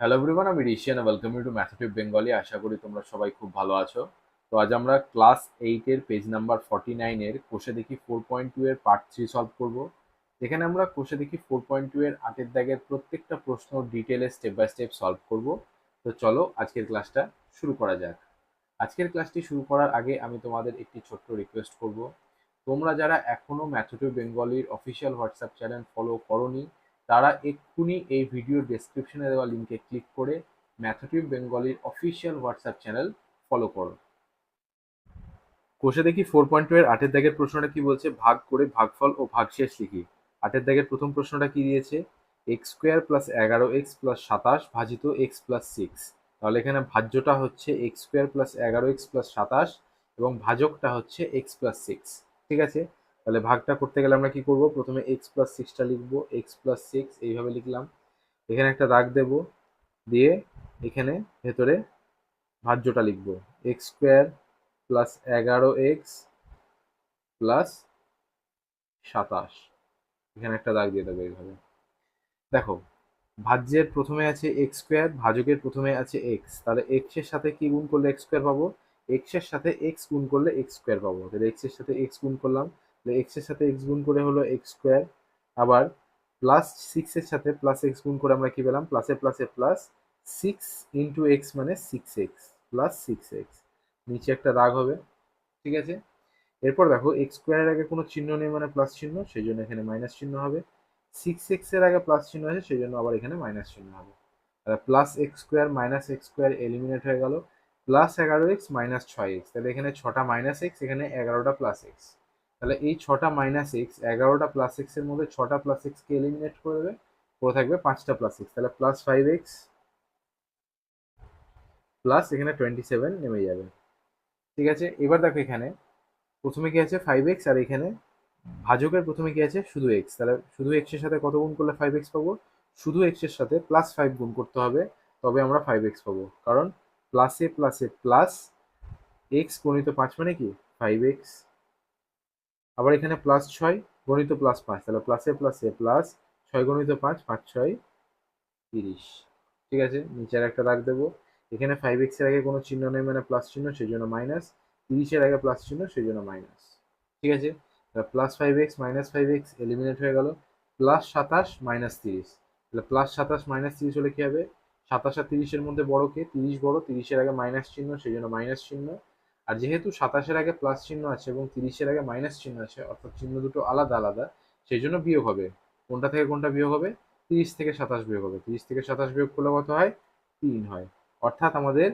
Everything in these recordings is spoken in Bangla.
হ্যালো এভরিওয়ান আমি Rishiyan welcome you to mathematic Bengali আশা করি তোমরা সবাই খুব ভালো আছো। তো আজ আমরা ক্লাস এইটের পেজ নাম্বার ফর্টি নাইনের কোষে দেখি ফোর পয়েন্ট টু এর পার্ট থ্রি সলভ করব। যেখানে আমরা কোষে দেখি ফোর পয়েন্ট টু এর আটের দাগের প্রত্যেকটা প্রশ্ন ডিটেলে স্টেপ বাই স্টেপ সলভ করব। তো চলো আজকের ক্লাসটা শুরু করা যাক। আজকের ক্লাসটি শুরু করার আগে আমি তোমাদের একটি ছোট্ট রিকোয়েস্ট করব। তোমরা যারা এখনও ম্যাথমেটিক বেঙ্গলির অফিসিয়াল হোয়াটসঅ্যাপ চ্যানেল ফলো করনি তারা এক্ষুনি এই ভিডিওর ডেসক্রিপশনে দেওয়া লিঙ্কে ক্লিক করে ম্যাথমেটিক বেঙ্গলির অফিসিয়াল হোয়াটসঅ্যাপ চ্যানেল ফলো করো। কোষে দেখি ফোর পয়েন্ট টু এর আটের দাগের প্রশ্নটা কি বলছে? ভাগ করে ভাগফল ও ভাগশেষ লিখি। আটের দাগের প্রথম প্রশ্নটা কি দিয়েছে? এক্স স্কোয়ার প্লাস এগারো এক্স প্লাস সাতাশ ভাজিত এক্স প্লাস সিক্স তাহলে এখানে ভাজ্যটা হচ্ছে এক্স স্কোয়ার প্লাস এগারো এক্স প্লাস সাতাশ এবং ভাজকটা হচ্ছে এক্স প্লাস সিক্স ঠিক আছে? তাহলে ভাগটা করতে গেলে আমরা কি করব? প্রথমে এক্স প্লাস সিক্সটা লিখব এক্স প্লাস সিক্স এইভাবে লিখলাম। এখানে একটা দাগ দেব, দিয়ে এখানে ভেতরে ভাজ্যটা লিখব। এক্স স্কোয়ার প্লাস এগারো এক্স প্লাস সাতাশ। এখানে একটা দাগ দিয়ে দেবো এইভাবে। দেখো, ভাজ্যের প্রথমে আছে এক্স স্কোয়ার ভাজকের প্রথমে আছে এক্স তাহলে এক্সের সাথে কি গুণ করলে এক্স স্কোয়ার পাবো? এক্সের সাথে এক্স গুণ করলে এক্স স্কোয়ার পাবো। তাহলে এক্সের সাথে এক্স গুণ করলাম তাহলে এক্সের সাথে এক্স গুণ করে হলো এক্স স্কোয়ার আবার প্লাস সিক্স এর সাথে প্লাস এক্স গুণ করে আমরা কি পেলাম? প্লাসে প্লাসে প্লাস সিক্স ইন্টু এক্স মানে six x plus six x নিচে একটা রাগ হবে, ঠিক আছে? এরপর দেখো এক্স স্কোয়ারের আগে কোনো চিহ্ন নেই মানে প্লাস চিহ্ন সেই জন্য এখানে মাইনাস চিহ্ন হবে। সিক্স এক্সের আগে প্লাস চিহ্ন আছে সেই জন্য আবার এখানে মাইনাস চিহ্ন হবে। Plus x square minus x square eliminate হয়ে গেল। প্লাস এগারো এক্স মাইনাস ছয় এক্স তাহলে এখানে ছটা মাইনাস এক্স এখানে এগারোটা প্লাস এক্স তাহলে এই ছটা মাইনাস এক্স এগারোটা প্লাস এক্সের মধ্যে ছটা প্লাস এক্সকে এলিমিনেট করে দেবে। পড়ে থাকবে পাঁচটা প্লাস এক্স তাহলে প্লাস ফাইভ এক্স প্লাস এখানে টোয়েন্টি সেভেন নেমে যাবে। ঠিক আছে? এবার দেখো এখানে, প্রথমে কি আছে? ফাইভ এক্স আর এখানে ভাজকের প্রথমে কি আছে? শুধু এক্স তাহলে শুধু এক্সের সাথে কত গুণ করলে ফাইভ এক্স পাবো? শুধু এক্সের সাথে প্লাস ফাইভ গুণ করতে হবে, তবে আমরা ফাইভ এক্স পাবো। কারণ প্লাসে প্লাসে প্লাস এক্স গণিত পাঁচ মানে কি? ফাইভ এক্স আবার এখানে প্লাস ছয়, গণিত প্লাস পাঁচ। তাহলে প্লাসে প্লাসে প্লাস ছয়, গণিত পাঁচ পাঁচ, ছয়, তিরিশ। ঠিক আছে? নিচের একটা দাগ দেবো। এখানে ফাইভ এক্সের আগে কোনো চিহ্ন নেই মানে প্লাস চিহ্ন সেই জন্য মাইনাস তিরিশের আগে প্লাস চিহ্ন সেই জন্য মাইনাস ঠিক আছে? Plus five x minus five x eliminate হয়ে গেল। প্লাস সাতাশ মাইনাস তিরিশ। তাহলে প্লাস সাতাশ মাইনাস তিরিশ হলে কী হবে? সাতাশ আর তিরিশের মধ্যে বড় কে? তিরিশ বড়, তিরিশের আগে মাইনাস চিহ্ন সেই জন্য মাইনাস চিহ্ন। আর যেহেতু সাতাশের আগে প্লাস চিহ্ন আছে এবং তিরিশের আগে মাইনাস চিহ্ন আছে, অর্থাৎ চিহ্ন দুটো আলাদা আলাদা, সেই জন্য বিয়োগ হবে। কোনটা থেকে কোনটা বিয়োগ হবে? তিরিশ থেকে সাতাশ বিয়োগ হবে। তিরিশ থেকে সাতাশ বিয়োগ করলে কত হয়? তিন হয়। অর্থাৎ আমাদের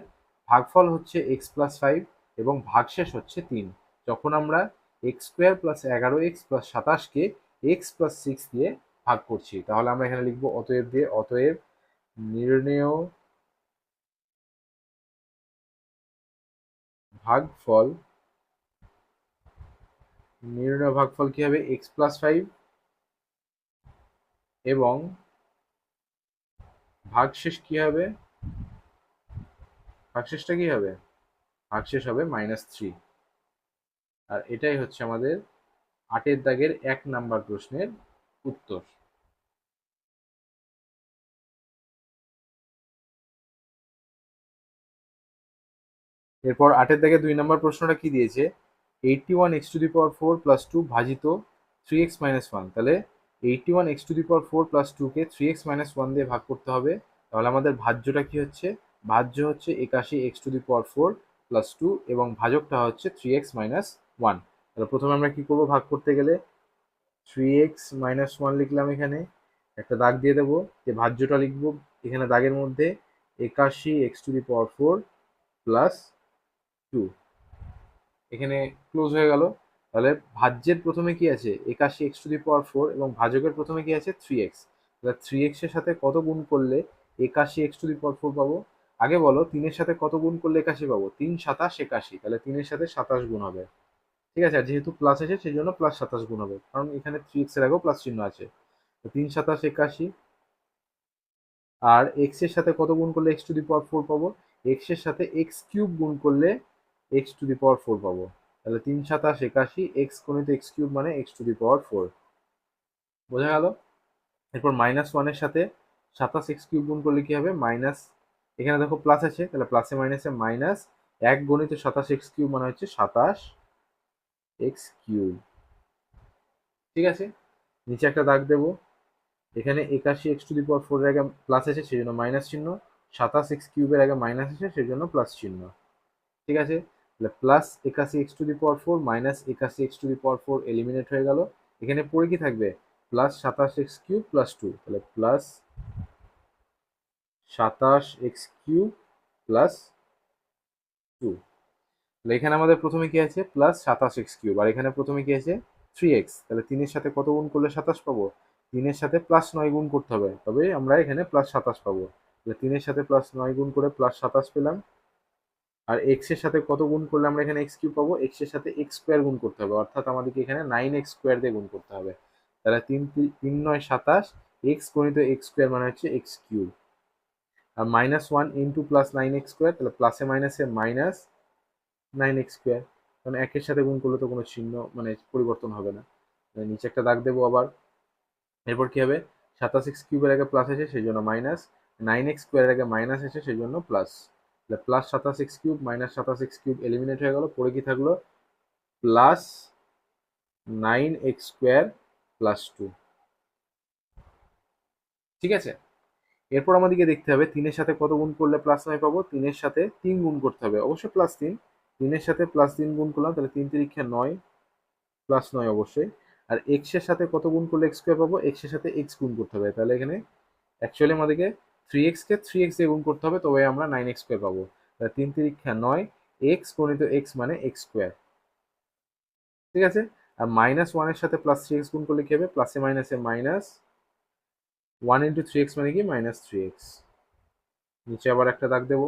ভাগফল হচ্ছে এক্স প্লাস ফাইভ এবং ভাগশেষ হচ্ছে তিন। যখন আমরা এক্স স্কোয়ার প্লাস এগারো এক্স প্লাস সাতাশকে এক্স প্লাস সিক্স দিয়ে ভাগ করছি, তাহলে আমরা এখানে লিখব অতএব দিয়ে, অতএব নির্ণেয় ভাগফল, নির্ণয় ভাগফল কি হবে? এক্স প্লাস ফাইভ এবং ভাগশেষ কি হবে? ভাগশেষটা কি হবে? ভাগশেষ হবে মাইনাস থ্রি আর এটাই হচ্ছে আমাদের আটের দাগের এক নাম্বার প্রশ্নের উত্তর। এরপর আটের দাগে দুই নম্বর প্রশ্নটা কি দিয়েছে? Eighty one x to the power four plus two ভাজিত থ্রি এক্স মাইনাস ওয়ান তাহলে eighty one x to the power four plus টুকে থ্রি এক্স মাইনাস ওয়ান দিয়ে ভাগ করতে হবে। তাহলে আমাদের ভাজ্যটা কি হচ্ছে? ভাজ্য হচ্ছে একাশি x to the power four plus two এবং ভাজকটা হচ্ছে থ্রি এক্স মাইনাস ওয়ান তাহলে প্রথমে আমরা কি করব ভাগ করতে গেলে? থ্রি এক্স মাইনাস ওয়ান লিখলাম এখানে। একটা দাগ দিয়ে দেবো। যে ভাজ্যটা লিখব এখানে দাগের মধ্যে একাশি x to the power four plus two এখানে ক্লোজ হয়ে গেল। তাহলে ভাজ্যের প্রথমে কি আছে? একাশি x to the power four এবং ভাজকের প্রথমে কি আছে? থ্রি এক্স তাহলে থ্রি এক্সের সাথে কত গুণ করলে একাশি x to the power four পাবো? আগে বলো, তিনের সাথে কত গুণ করলে একাশি পাবো? তিন, সাতাশ, একাশি। তাহলে তিনের সাথে সাতাশ গুণ হবে। ঠিক আছে? আর যেহেতু প্লাস আছে সেই জন্য প্লাস সাতাশ গুণ হবে। কারণ এখানে থ্রি এক্সের আগেও প্লাস চিহ্ন আছে। তো তিন, সাতাশ, একাশি। আর এক্সের সাথে কত গুণ করলে x to the power four পাবো? এক্সের সাথে এক্স কিউব গুণ করলে x to the power four পাবো। তাহলে তিন সাতাশ একাশি, এক্স গণিত এক্স কিউব মানে x to the power four. বোঝা গেল? এরপর মাইনাস ওয়ানের সাথে সাতাশ এক্স কিউব গুণ করলে কি হবে? মাইনাস, এখানে দেখো প্লাস আছে, তাহলে প্লাসে মাইনাসে মাইনাস এক গণিত সাতাশ এক্স কিউব মানে হচ্ছে সাতাশ এক্স কিউব। ঠিক আছে? নিচে একটা দাগ দেবো। এখানে একাশি এক্স টু দি পাওয়ার ফোরের আগে প্লাস আছে, সেই জন্য মাইনাস চিহ্ন। সাতাশ এক্স কিউবের আগে মাইনাস আছে, সেই জন্য প্লাস চিহ্ন। ঠিক আছে? তাহলে প্লাস একাশি x to the power four minus একাশি x to the power four eliminate হয়ে গেল। এখানে পড়ে কি থাকবে? প্লাস সাতাশ এক্স কিউব প্লাস টু তাহলে প্লাস সাতাশ এক্স কিউব প্লাস টু তাহলে এখানে আমাদের প্রথমে কি আছে? প্লাস সাতাশ এক্স কিউব আর এখানে প্রথমে কি আছে? থ্রি এক্স তাহলে তিনের সাথে কত গুণ করলে সাতাশ পাবো? তিনের সাথে প্লাস নয় গুণ করতে হবে। তবে আমরা এখানে প্লাস সাতাশ পাবো। তাহলে তিনের সাথে প্লাস নয় গুণ করে প্লাস সাতাশ পেলাম। আর এক্সের সাথে কত গুণ করলে আমরা এখানে এক্স কিউব পাবো? এক্সের সাথে এক্স স্কোয়ার গুণ করতে হবে। অর্থাৎ আমাদেরকে এখানে নাইন এক্স স্কোয়ার দিয়ে গুণ করতে হবে। তাহলে তিন তিন নয় সাতাশ এক্স গণিত এক্স স্কোয়ার মানে হচ্ছে এক্স কিউব আর minus one into plus nine x square তাহলে প্লাসে মাইনাসে মাইনাস নাইন এক্স স্কোয়ার কারণ একের সাথে গুণ করলে তো কোনো চিহ্ন মানে পরিবর্তন হবে না। নিচে একটা দাগ দেবো আবার। এরপর কি হবে? সাতাশ এক্স কিউবের আগে প্লাস আছে, সেই জন্য মাইনাস নাইন এক্স স্কোয়ারের আগে মাইনাস আছে, সেই জন্য প্লাস তাহলে প্লাস সাতাশ এক্স কিউব মাইনাস সাতাশ এক্স কিউব এলিমিনেট হয়ে গেল পরে কি থাকল? Plus nine x square plus two ঠিক আছে? এরপর আমাদেরকে দেখতে হবে, তিনের সাথে কত গুণ করলে প্লাস নয় পাবো? তিনের সাথে তিন গুণ করতে হবে, অবশ্যই প্লাস তিন। তিনের সাথে প্লাস তিন গুণ করলাম, তাহলে তিন তিরিক্ষা নয় প্লাস নয় অবশ্যই। আর এক্সের সাথে কত গুণ করলে এক্স স্কোয়ার পাবো? এক্সের সাথে এক্স গুণ করতে হবে, তাহলে এখানে অ্যাকচুয়ালি আমাদেরকে থ্রি এক্সকে থ্রি এক্স দিয়ে গুণ করতে হবে তবে আমরা নাইন এক্স স্কোয়ার পাবো। তিন তিরিক্ষা নয় এক্স গণিত এক্স মানে এক্স স্কোয়ার ঠিক আছে? আর মাইনাস ওয়ানের সাথে প্লাস থ্রি এক্স গুণ করলে কি হবে? প্লাসে মাইনাসে minus one into three x মানে কি? মাইনাস থ্রি এক্স নিচে আবার একটা দাগ দেবো।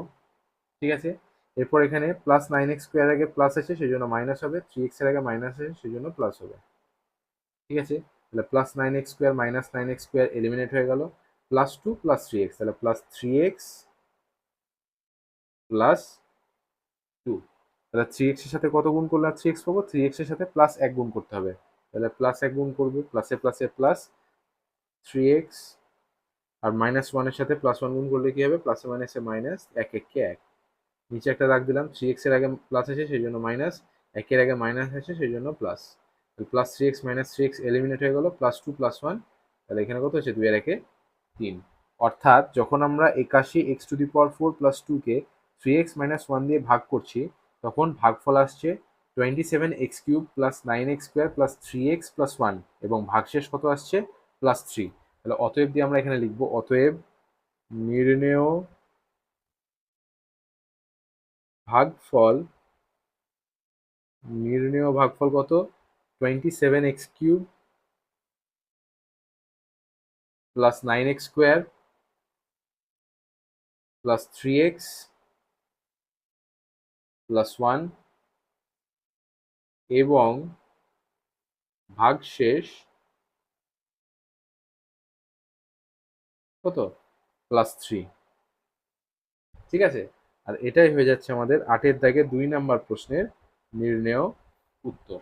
ঠিক আছে? এরপর এখানে প্লাস নাইন এক্স স্কোয়ার আগে প্লাস আছে সেই জন্য মাইনাস হবে। থ্রি এক্সের আগে মাইনাস আছে সেই জন্য প্লাস হবে। ঠিক আছে? তাহলে plus nine x square minus nine x square eliminate হয়ে গেল। Plus two plus three x তাহলে plus three x plus two তাহলে থ্রি এক্সের সাথে কত গুণ করলে থ্রি এক্স পাবো? থ্রি এক্সের সাথে প্লাস এক গুণ করতে হবে। তাহলে প্লাস এক গুণ করব প্লাসে প্লাসে প্লাস থ্রি এক্স আর মাইনাস ওয়ানের সাথে প্লাস ওয়ান গুণ করলে কি হবে? প্লাসে মাইনাসে মাইনাস এক এককে এক। নিচে একটা দাগ দিলাম থ্রি এক্সের আগে প্লাস আছে সেই জন্য মাইনাস একের আগে মাইনাস আছে সেই জন্য plus plus three x minus three x eliminate হয়ে গেল প্লাস টু প্লাস ওয়ান তাহলে এখানে কত হচ্ছে দুই আর একে তিন। অর্থাৎ যখন আমরা একাশি x to the power four plus টুকে থ্রি এক্স মাইনাস ওয়ান দিয়ে ভাগ করছি, তখন ভাগফল আসছে twenty seven x cube plus nine x square plus three x plus one এবং ভাগশেষ কত আসছে? Plus three. তাহলে অতএব দিয়ে আমরা এখানে লিখব, অতএব নির্ণেয় ভাগফল নির্ণেয় ভাগফল কত? Twenty seven x cube plus nine x square plus three x plus one এবং ভাগশেষ কত? প্লাস থ্রি ঠিক আছে? আর এটাই হয়ে যাচ্ছে আমাদের আটের দাগে দুই নাম্বার প্রশ্নের নির্ণেয় উত্তর।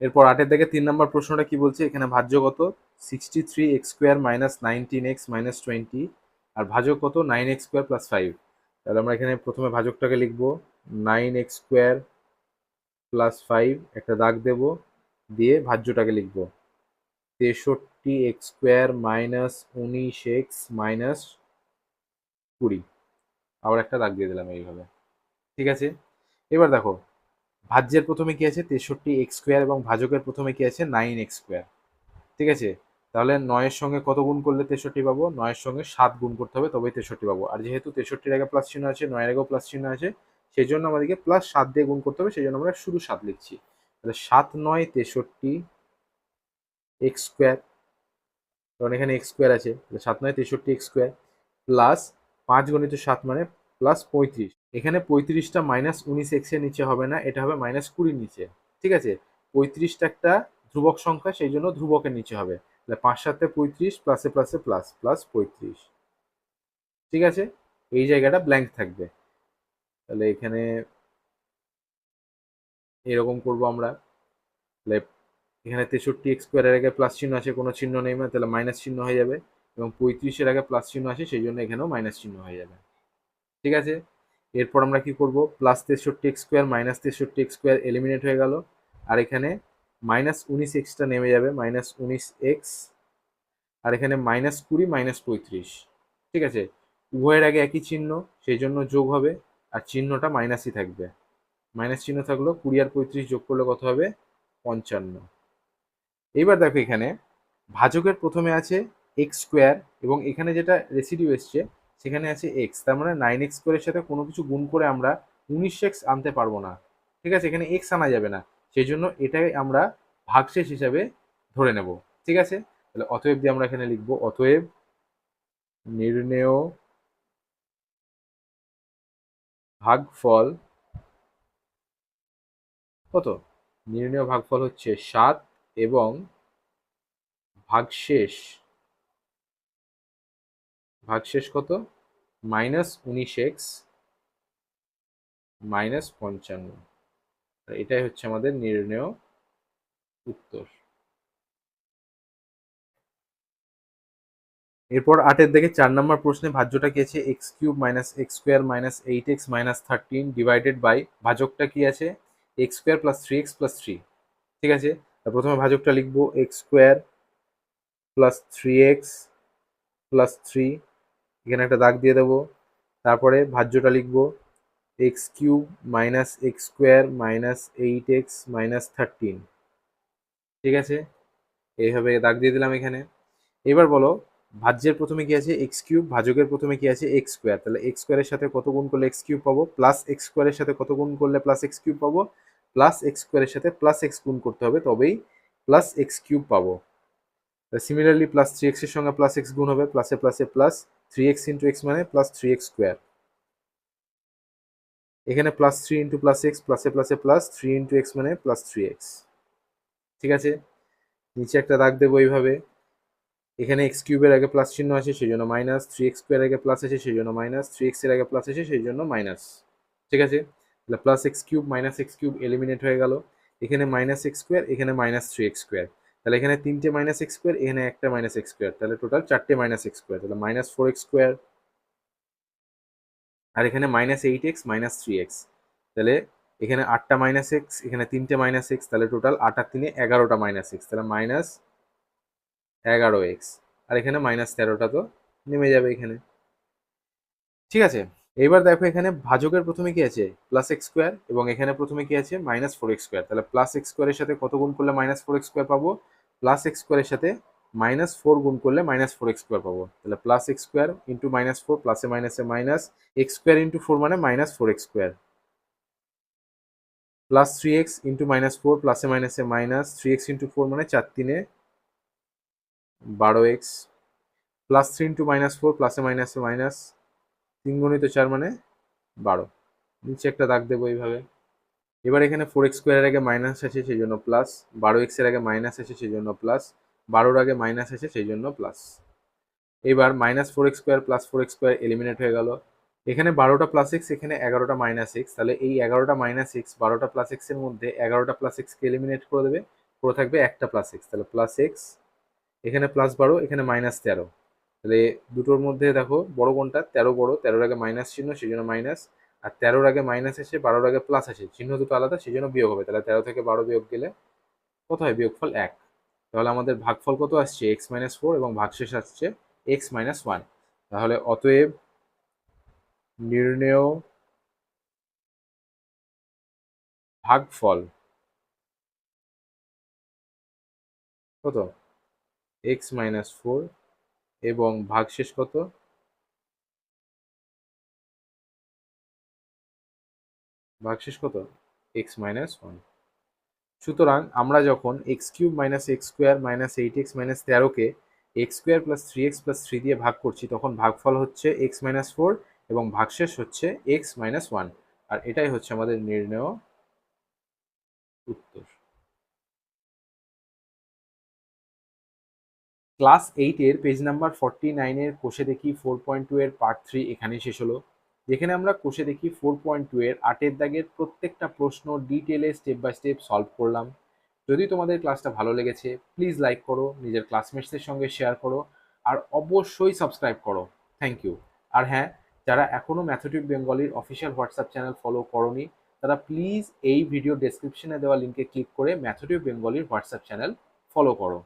এরপর আটের দিকে তিন নম্বর প্রশ্নটা কি বলছে? এখানে ভাজ্য কত? Sixty three x square minus nineteen x minus twenty আর ভাজক কত? Nine x square plus five তাহলে আমরা এখানে প্রথমে ভাজকটাকে লিখব। Nine x square plus five একটা দাগ দেব, দিয়ে ভাজ্যটাকে লিখব। তেষট্টি এক্স স্কোয়ার মাইনাস উনিশ এক্স মাইনাস কুড়ি। আবার একটা দাগ দিয়ে দিলাম এইভাবে। ঠিক আছে? এবার দেখো ভাজ্যের প্রথমে কি আছে? তেষট্টি এক্স স্কোয়ার এবং ভাজকের প্রথমে কি আছে? Nine x square. ঠিক আছে? তাহলে নয়ের সঙ্গে কত গুণ করলে তেষট্টি পাবো? নয়ের সঙ্গে সাত গুণ করতে হবে, তবেই তেষট্টি পাবো। আর যেহেতু তেষট্টির আগে প্লাস চিহ্ন আছে, নয়ের আগেও প্লাস চিহ্ন আছে সেই জন্য আমাদেরকে প্লাস সাত দিয়ে গুণ করতে হবে সেই জন্য আমরা শুধু সাত লিখছি। তাহলে সাত, নয়, তেষট্টি এক্স স্কোয়ার, কারণ এখানে এক্স স্কোয়ার আছে সাত, নয়, তেষট্টি এক্স স্কোয়ার প্লাস পাঁচ গণিত সাত মানে প্লাস পঁয়ত্রিশ। এখানে পঁয়ত্রিশটা মাইনাস উনিশ এক্সের নিচে হবে না, এটা হবে মাইনাস কুড়ির নিচে। ঠিক আছে? পঁয়ত্রিশটা একটা ধ্রুবক সংখ্যা, সেই জন্য ধ্রুবকের নিচে হবে। তাহলে পাঁচ সাতে পঁয়ত্রিশ প্লাসে প্লাসে প্লাস প্লাস পঁয়ত্রিশ। ঠিক আছে? এই জায়গাটা ব্ল্যাঙ্ক থাকবে। তাহলে এখানে এরকম করব আমরা। তাহলে এখানে তেষট্টি এক্স স্কোয়ারের আগে প্লাস চিহ্ন আছে, কোনো চিহ্ন নেই মানে তাহলে মাইনাস চিহ্ন হয়ে যাবে। এবং পঁয়ত্রিশের আগে প্লাস চিহ্ন আছে, সেই জন্য এখানেও মাইনাস চিহ্ন হয়ে যাবে। ঠিক আছে? এরপর আমরা কি করব? প্লাস তেষট্টি এক্স স্কোয়ার মাইনাস তেষট্টি এক্স স্কোয়ার এলিমিনেট হয়ে গেল। আর এখানে মাইনাস উনিশ এক্সটা নেমে যাবে মাইনাস উনিশ এক্স আর এখানে মাইনাস কুড়ি মাইনাস পঁয়ত্রিশ। ঠিক আছে? উভয়ের আগে একই চিহ্ন, সেই জন্য যোগ হবে। আর চিহ্নটা মাইনাসই থাকবে। মাইনাস চিহ্ন থাকল কুড়ি আর পঁয়ত্রিশ যোগ করলে কত হবে? পঞ্চান্ন। এইবার দেখো এখানে ভাজকের প্রথমে আছে এক্স স্কোয়ার এবং এখানে যেটা রেসিডিউ এসছে সেখানে আছে এক্স তার মানে নাইন এক্স স্কোয়ারের সাথে কোনো কিছু গুণ করে আমরা উনিশ এক্স আনতে পারব না। ঠিক আছে? এখানে এক্স আনা যাবে না। সেই জন্য এটাই আমরা ভাগশেষ হিসাবে ধরে নেব। ঠিক আছে? তাহলে অতএব দিয়ে আমরা এখানে লিখব, অতএব নির্ণেয় ভাগফল কত? নির্ণেয় ভাগফল হচ্ছে সাত এবং ভাগশেষ ভাগশেষ কত? মাইনাস উনিশ এক্স মাইনাস পঞ্চান্ন। এটাই হচ্ছে আমাদের নির্ণেয় উত্তর। এরপর আটের দিকে চার নম্বর প্রশ্নে ভাজ্যটা কি আছে? X cube minus x square minus eight x minus thirteen divided by ভাজকটা কি আছে? X square plus three x plus three. ঠিক আছে? প্রথমে ভাজকটা লিখব, x square plus three x plus three এখানে একটা দাগ দিয়ে দেবো। তারপরে ভাজ্যটা লিখব। X cube minus x square minus eight x minus thirteen. ঠিক আছে? এইভাবে দাগ দিয়ে দিলাম এখানে। এবার বলো, ভাজ্যের প্রথমে কি আছে? এক্স কিউব, ভাজকের প্রথমে কি আছে? X square. তাহলে এক্স স্কোয়ারের সাথে কত গুণ করলে এক্স কিউব পাবো? প্লাস এক্স স্কোয়ারের সাথে কত গুণ করলে প্লাস এক্স কিউব পাবো? প্লাস এক্স স্কোয়ারের সাথে প্লাস এক্স গুণ করতে হবে, তবেই প্লাস এক্স কিউব পাবো। সিমিলারলি প্লাস থ্রি এক্সের সঙ্গে প্লাস এক্স গুণ হবে, প্লাসে প্লাসে plus three x into x মানে প্লাস থ্রি এক্স স্কোয়ার এখানে plus three into plus x প্লাসে প্লাসে প্লাস থ্রি ইন্টু এক্স মানে প্লাস থ্রি এক্স ঠিক আছে? নিচে একটা দাগ দেবো এইভাবে। এখানে এক্স কিউবের আগে প্লাস চিহ্ন আছে, সেই জন্য মাইনাস থ্রি এক্স স্কোয়ার আগে প্লাস আছে, সেই জন্য মাইনাস থ্রি এক্সের আগে প্লাস আছে, সেই জন্য মাইনাস ঠিক আছে? তাহলে plus x cube minus x cube eliminate হয়ে গেল। এখানে মাইনাস এক্স স্কোয়ার এখানে মাইনাস থ্রি এক্স স্কোয়ার তাহলে এখানে তিনটে মাইনাস এক্স স্কোয়ার এখানে একটা মাইনাস এক্স স্কোয়ার তাহলে টোটাল চারটে মাইনাস এক্স স্কোয়ার তাহলে মাইনাস ফোর এক্স স্কোয়ার আর এখানে minus eight x minus three x তাহলে এখানে আটটা মাইনাস এক্স এখানে তিনটে মাইনাস এক্স তাহলে টোটাল আট আর তিনে এগারোটা মাইনাস এক্স তাহলে মাইনাস এগারো এক্স আর এখানে মাইনাস তেরোটা তো নেমে যাবে এখানে। ঠিক আছে? এবার দেখো এখানে ভাজকের প্রথমে কি আছে? প্লাস এক্স স্কোয়ার এবং এখানে প্রথমে কি আছে? মাইনাস ফোর এক্স স্কোয়ার তাহলে প্লাস এক্স স্কোয়ারের সাথে কত গুণ করলে মাইনাস ফোর এক্স স্কোয়ার পাবো? প্লাস এক্স স্কোয়ারের সাথে মাইনাস ফোর গুণ করলে মাইনাস ফোর এক্স স্কোয়ার পাবো। তাহলে plus x square into minus four প্লাসে মাইনাসে minus x square into four মানে minus four x square plus three x into minus four প্লাসে মাইনাসে minus three x into four মানে চার তিনে বারো x plus three into minus four প্লাসে মাইনাসে মাইনাস তিন গণিত চার মানে বারো। নিচে একটা দাগ দেবো এইভাবে। এবার এখানে ফোর এক্স স্কোয়ারের আগে মাইনাস আছে, সেই জন্য প্লাস বারো এক্সের আগে মাইনাস আছে, সেই জন্য প্লাস বারোর আগে মাইনাস আছে, সেই জন্য প্লাস এবার minus four x square plus four x square eliminate হয়ে গেল। এখানে বারোটা প্লাস এক্স এখানে এগারোটা মাইনাস এক্স তাহলে এই এগারোটা মাইনাস এক্স বারোটা প্লাস এক্সের মধ্যে এগারোটা প্লাস এক্সকে এলিমিনেট করে দেবে। পুরো থাকবে একটা প্লাস এক্স তাহলে প্লাস এক্স এখানে প্লাস বারো, এখানে মাইনাস তেরো। তাহলে দুটোর মধ্যে দেখো বড় কোনটা? তেরো বড়, তেরোর আগে মাইনাস চিহ্ন সেই জন্য মাইনাস আর তেরোর আগে মাইনাস এসে বারোর আগে প্লাস আছে চিহ্ন দুটো আলাদা সেই জন্য বিয়োগ হবে। তাহলে তেরো থেকে বারো বিয়োগ গেলে কত হয়? বিয়োগফল এক। তাহলে আমাদের ভাগফল কত আসছে? এক্স মাইনাস ফোর এবং ভাগশেষ আসছে এক্স মাইনাস ওয়ান তাহলে অতএব নির্ণেয় ভাগফল কত? এক্স মাইনাস ফোর এবং ভাগশেষ কত? ভাগশেষ কত? এক্স মাইনাস ওয়ান সুতরাং আমরা যখন x cube minus x square minus eight x minus তেরোকে x square plus three x plus three দিয়ে ভাগ করছি, তখন ভাগফল হচ্ছে এক্স মাইনাস ফোর এবং ভাগশেষ হচ্ছে এক্স মাইনাস ওয়ান আর এটাই হচ্ছে আমাদের নির্ণয় উত্তর। ক্লাস এইটের পেজ নাম্বার ফর্টি নাইনের কোষে দেখি ফোর পয়েন্ট টু এর পার্ট থ্রি এখানে শেষ হলো। যেখানে আমরা কোষে দেখি ফোর পয়েন্ট টু এর আটের দাগের প্রত্যেকটা প্রশ্ন ডিটেলে স্টেপ বাই স্টেপ সলভ করলাম। যদি তোমাদের ক্লাসটা ভালো লেগেছে প্লিজ লাইক করো, নিজের ক্লাসমেটসদের সঙ্গে শেয়ার করো, আর অবশ্যই সাবস্ক্রাইব করো। থ্যাংক ইউ আর হ্যাঁ যারা এখনও ম্যাথমেটিক বেঙ্গলির অফিসিয়াল হোয়াটসঅ্যাপ চ্যানেল ফলো করনি, তারা প্লিজ এই ভিডিও ডেসক্রিপশনে দেওয়া লিঙ্কে ক্লিক করে ম্যাথমেটিক বেঙ্গলির হোয়াটসঅ্যাপ চ্যানেল ফলো করো।